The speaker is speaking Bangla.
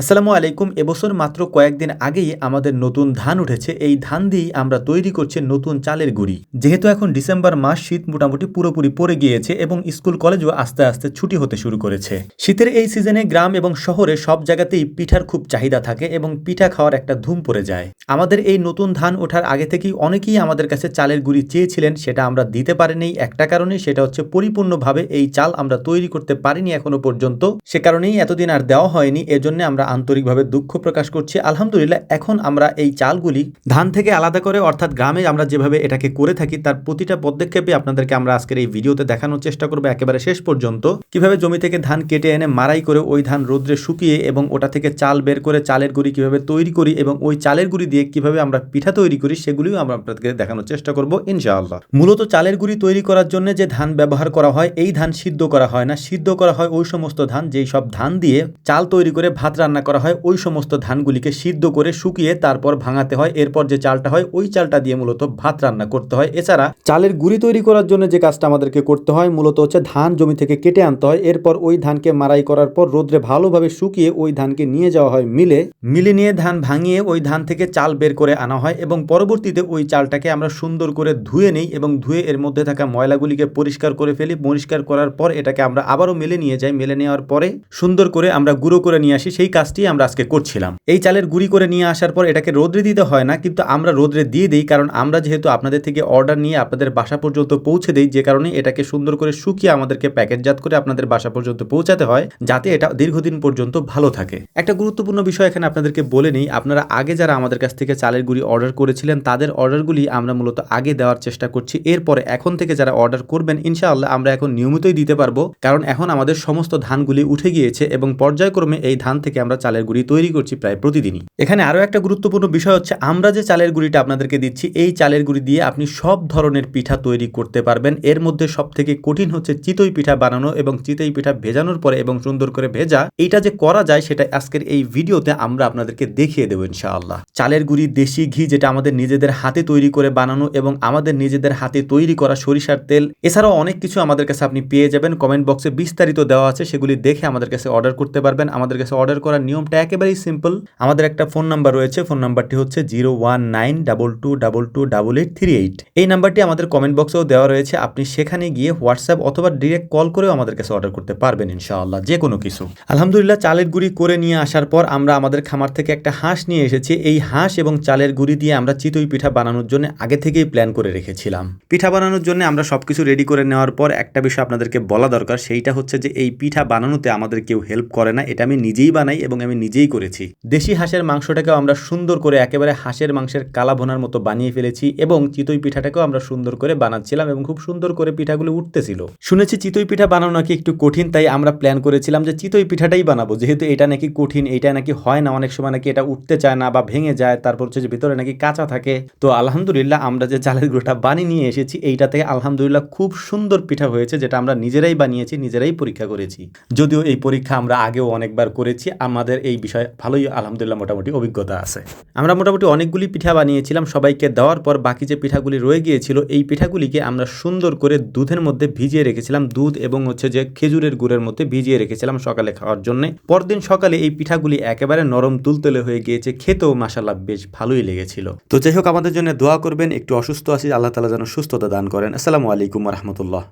আসসালামু আলাইকুম। এবছর মাত্র কয়েকদিন আগেই আমাদের নতুন ধান উঠেছে। এই ধান দিয়েই আমরা তৈরি করছি নতুন চালের গুঁড়ি। যেহেতু এখন ডিসেম্বর মাস, শীত মোটামুটি পুরোপুরি পড়ে গিয়েছে এবং স্কুল কলেজও আস্তে আস্তে ছুটি হতে শুরু করেছে। শীতের এই সিজনে গ্রাম এবং শহরে সব জায়গাতেই পিঠার খুব চাহিদা থাকে এবং পিঠা খাওয়ার একটা ধুম পড়ে যায়। আমাদের এই নতুন ধান ওঠার আগে থেকেই অনেকেই আমাদের কাছে চালের গুঁড়ি চেয়েছিলেন, সেটা আমরা দিতে পারিনি। একটা কারণে সেটা হচ্ছে পরিপূর্ণভাবে এই চাল আমরা তৈরি করতে পারিনি এখনও পর্যন্ত। সে কারণেই এতদিন আর দেওয়া হয়নি। এজন্য আমরা আন্তরিকভাবে দুঃখ প্রকাশ করছি। আলহামদুলিল্লাহ, এখন আমরা এই চালগুলি ধান থেকে আলাদা করে, অর্থাৎ গ্রামে আমরা যেভাবে এটাকে করে থাকি, তার প্রতিটা পদক্ষেপে আপনাদেরকে আমরা আজকের এই ভিডিওতে দেখানোর চেষ্টা করব একেবারে শেষ পর্যন্ত। কীভাবে জমি থেকে ধান কেটে এনে মারাই করে ওই ধান রোদ্রে শুকিয়ে এবং ওটা থেকে চাল বের করে চালের গুঁড়ি কীভাবে তৈরি করি এবং ওই চালের গুঁড়ি দিয়ে কীভাবে আমরা পিঠা তৈরি করি, সেগুলিও আমরা আপনাদেরকে দেখানোর চেষ্টা করব ইনশাআল্লাহ। মূলত চালের গুঁড়ি তৈরি করার জন্য যে ধান ব্যবহার করা হয়, এই ধান সিদ্ধ করা হয় না। সিদ্ধ করা হয় ওই সমস্ত ধান, যেই সব ধান দিয়ে চাল তৈরি করে ভাত রান্না করা হয়, ওই সমস্ত ধানগুলিকে সিদ্ধ করে শুকিয়ে তারপর ভাঙাতে হয়। এরপর যে চালটা হয়, ওই চালটা দিয়ে মূলত ভাত রান্না করতে হয়। এছাড়া চালের গুঁড়ি তৈরি করার জন্য যে কাজটা আমাদেরকে করতে হয়, মূলত হচ্ছে ধান জমি থেকে কেটে আনতে হয়। এরপর ওই ধানকে মারাই করার পর রোদ্রে ভালোভাবে শুকিয়ে ওই ধানকে নিয়ে যাওয়া হয় মিলে। মিলে নিয়ে ধান ভাঙিয়ে ওই ধান থেকে চাল বের করে আনা হয় এবং পরবর্তীতে ওই চালটাকে আমরা সুন্দর করে ধুয়ে নেই এবং ধুয়ে এর মধ্যে থাকা ময়লাগুলিকে পরিষ্কার করে ফেলি। পরিষ্কার করার পর এটাকে আমরা আবারও মেলে নিয়ে যাই। মেলে নেওয়ার পরে সুন্দর করে আমরা গুঁড়ো করে নিয়ে আসি। সেই কাজটি আমরা আজকে করছিলাম। এই চালের গুঁড়ি করে নিয়ে আসার পর এটাকে রোদ্রে দিতে হয় না, কিন্তু আমরা রোদ্রে দিয়ে দিই, কারণ আমরা যেহেতু আপনাদের থেকে অর্ডার নিয়ে আপনাদের বাসা পর্যন্ত পৌঁছে দিই, যে কারণে এটাকে সুন্দর করে শুকিয়ে আমাদেরকে প্যাকেটজাত করে আপনাদের বাসা পর্যন্ত পৌঁছাতে হয়, যাতে এটা দীর্ঘদিন পর্যন্ত ভালো থাকে। একটা গুরুত্বপূর্ণ বিষয় এখানে আপনাদেরকে বলে নিই, আপনারা আগে যারা আমাদের কাছ থেকে চালের গুঁড়ি অর্ডার করেছিলেন, তাদের অর্ডারগুলি আমরা মূলত আগে দেওয়ার চেষ্টা করছি। এরপরে এখন থেকে যারা অর্ডার করবেন, ইনশাআল্লাহ আমরা এখন নিয়মিতই দিতে পারব, কারণ এখন আমাদের সমস্ত ধানগুলি উঠে গিয়েছে এবং পর্যায়ক্রমে এই ধান থেকে আমরা চালের গুঁড়ি তৈরি করছি প্রায় প্রতিদিনই। এখানে আরও একটা গুরুত্বপূর্ণ বিষয় হচ্ছে, আমরা যে চালের গুঁড়িটা আপনাদেরকে দিচ্ছি, এই চালের গুঁড়ি দিয়ে আপনি সব ধরনের পিঠা তৈরি করতে পারবেন। এর মধ্যে সব থেকে কঠিন হচ্ছে চিতই পিঠা বানানো এবং চিতই পিঠা ভেজানোর পরে এবং সুন্দর করে ভেজা। এটা যে করা যায়, সেটা আজকের এই ভিডিওতে আমরা আপনাদেরকে দেখিয়ে দেবো ইনশাআল্লাহ। চালের গুঁড়ি দেশি ঘি যেটা আমাদের নিজেদের হাতে তৈরি করে বানানো এবং আমাদের নিজেদের হাতে তৈরি করা সরিষার তেল, এছাড়াও অনেক কিছু আমাদের কাছে আপনি পেয়ে যাবেন। কমেন্ট বক্সে বিস্তারিত দেওয়া আছে, সেগুলি দেখে আমাদের কাছে অর্ডার করতে পারবেন। আমাদের কাছে অর্ডার করার নিয়মটা একেবারেই সিম্পল আমাদের একটা ফোন নাম্বার রয়েছে ফোন নাম্বারটি হচ্ছে zero one nine double two double two double eight three eight এই নাম্বারটি আমাদের কমেন্ট বক্সেও দেওয়া রয়েছে, আপনি সেখানে গিয়ে হোয়াটসঅ্যাপ অথবা ডিরেক্ট কল করেও আমাদের কাছে অর্ডার করতে পারবেন ইনশাআল্লাহ, যে কোনো কিছু। আলহামদুলিল্লাহ, চালের গুঁড়ি করে নিয়ে আসার পর আমরা আমাদের খামার থেকে একটা হাঁস নিয়ে এসেছি। এই হাঁস এবং চালের গুঁড়ি দিয়ে আমরা চিতই পিঠা বানানোর জন্য আগে থেকেই প্ল্যান করে রেখেছিলাম। পিঠা বানানোর জন্য আমরা সবকিছু রেডি করে নেওয়ার পর একটা বিষয় আপনাদেরকে বলা দরকার, সেইটা হচ্ছে যে এই পিঠা বানানোতে আমাদের কেউ হেল্প করে না, এটা আমি নিজেই বানাই এবং আমি নিজেই করেছি। দেশি হাঁসের মাংসটাকেও আমরা সুন্দর করে একেবারে হাঁসের মাংসের কালা ভোনার মতো বানিয়ে ফেলেছি এবং চিতই পিঠাটাকেও আমরা সুন্দর করে বানাচ্ছিলাম এবং খুব সুন্দর করে পিঠাগুলো উঠতেছিল। শুনেছি চিতই পিঠা বানানো নাকি একটু কঠিন, তাই আমরা প্ল্যান করেছিলাম যে চিতই পিঠাটাই বানাবো। যেহেতু এটা নাকি কঠিন, এটা নাকি হয় না, অনেক সময় নাকি এটা উঠতে চায় না বা ভেঙে যায়, তারপর হচ্ছে যে ভিতরে নাকি কাঁচা থাকে। তো আলহামদুলিল্লাহ আমরা যে চালের গুঁড়োটা বানিয়ে নিয়ে এসেছি, এইটা থেকে আলহামদুলিল্লাহ খুব সুন্দর পিঠা হয়েছে, যেটা আমরা নিজেরাই বানিয়েছি, নিজেরাই পরীক্ষা করেছি। যদিও এই পরীক্ষা আমরা আগেও অনেকবার করেছি আমাদের এই বিষয়ে ভালোই আলহামদুলিল্লাহ মোটামুটি অভিজ্ঞতা আছে। আমরা মোটামুটি অনেকগুলি পিঠা বানিয়েছিলাম, সবাইকে দেওয়ার পর বাকি যে পিঠাগুলি রয়ে গিয়েছিল, এই পিঠাগুলিকে আমরা সুন্দর করে দুধের মধ্যে ভিজিয়ে রেখেছিলাম, দুধ এবং হচ্ছে যে খেজুরের গুড়ের মধ্যে ভিজিয়ে রেখেছিলাম সকালে খাওয়ার জন্য। পরদিন সকালে এই পিঠাগুলি একেবারে নরম তুলতুলে হয়ে গিয়েছে, খেতেও মাসাল্লাহ বেশ ভালোই লেগেছিল। তো যাই হোক, আমাদের জন্য দোয়া করবেন, একটু অসুস্থ আছি, আল্লাহ তালা যেন সুস্থতা দান করেন। আসসালামু আলাইকুম রহমতুল্লাহ।